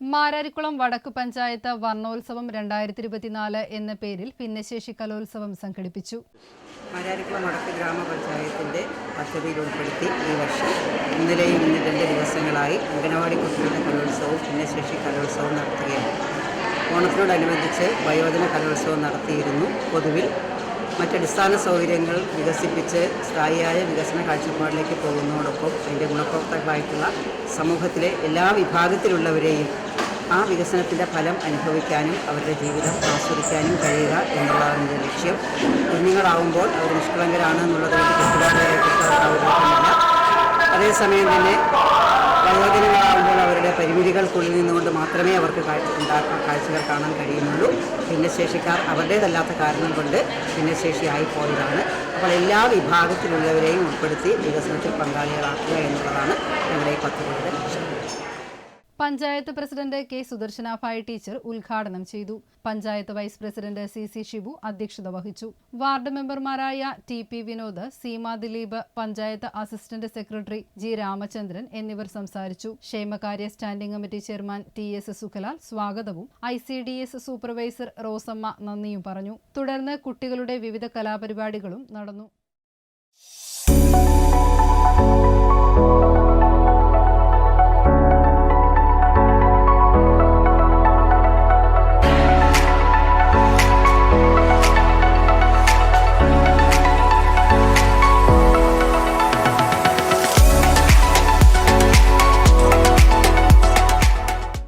മാരാരിക്കുളം വടക്ക് പഞ്ചായത്ത് വർണോത്സവം രണ്ടായിരത്തി ഇരുപത്തിനാല് എന്ന പേരിൽ ഭിന്നശേഷി കലോത്സവം സംഘടിപ്പിച്ചു. മാരാരിക്കുളം വടക്ക് ഗ്രാമപഞ്ചായത്തിന്റെ പദ്ധതിയിൽ ഉൾപ്പെടുത്തി ഈ വർഷം ഇന്നലെയും ഇന്ന് രണ്ട് ദിവസങ്ങളായി അംഗനവാടി കുട്ടികളുടെ കലോത്സവവും ഭിന്നശേഷി കലോത്സവവും നടത്തുകയാണ്. ഓണത്തിനോടനുബന്ധിച്ച് വയോജന കലോത്സവം നടത്തിയിരുന്നു. പൊതുവിൽ മറ്റടിസ്ഥാന സൗകര്യങ്ങൾ വികസിപ്പിച്ച് സ്ഥായിയായ വികസന കാഴ്ചപ്പാടിലേക്ക് പോകുന്നതോടൊപ്പം അതിന്റെ ഗുണഭോക്താക്കളായിട്ടുള്ള സമൂഹത്തിലെ എല്ലാ വിഭാഗത്തിലുള്ളവരെയും ആ വികസനത്തിന്റെ ഫലം അനുഭവിക്കാനും അവരുടെ ജീവിതം ആസ്വദിക്കാനും കഴിയുക എന്നുള്ളതാണ് എന്റെ ലക്ഷ്യം. കുഞ്ഞുങ്ങളാവുമ്പോൾ അവർ നിഷ്കളങ്കരാണ് എന്നുള്ളത് അതേസമയം തന്നെ വയോജനങ്ങളാവുമ്പോൾ അവരുടെ പരിമിതികൾക്കുള്ളിൽ നിന്നുകൊണ്ട് മാത്രമേ അവർക്ക് ഉണ്ടാക്കാൻ കാഴ്ചകൾ കാണാൻ കഴിയുന്നുള്ളൂ. ഭിന്നശേഷിക്കാർ അവരുടേതല്ലാത്ത കാരണം കൊണ്ട് ഭിന്നശേഷിയായി പോയതാണ്. അപ്പോൾ എല്ലാ വിഭാഗത്തിലുള്ളവരെയും ഉൾപ്പെടുത്തി വികസനത്തിൽ പങ്കാളികളാക്കുക എന്നുള്ളതാണ് ഞങ്ങളുടെ ഈ പദ്ധതിയുടെ ലക്ഷ്യം. Panchayat president K Sudarshanabhai teacher ഉദ്ഘാടനം ചെയ്തു. Panchayat vice president C C Shibu അധ്യക്ഷത വഹിച്ചു. വാർഡ് മെമ്പർമാരായ T P Vinod Seema Dileep panchayat assistant secretary G Ramachandran എന്നിവർ സംസാരിച്ചു. ക്ഷേമകാര്യ standing committee chairman T S Sukhalal സ്വാഗതവും I C D S supervisor Rosamma നന്ദിയും പറഞ്ഞു. തുടർന്ന് കുട്ടികളുടെ വിവിധ കലാപരിപാടികളും നടന്നു.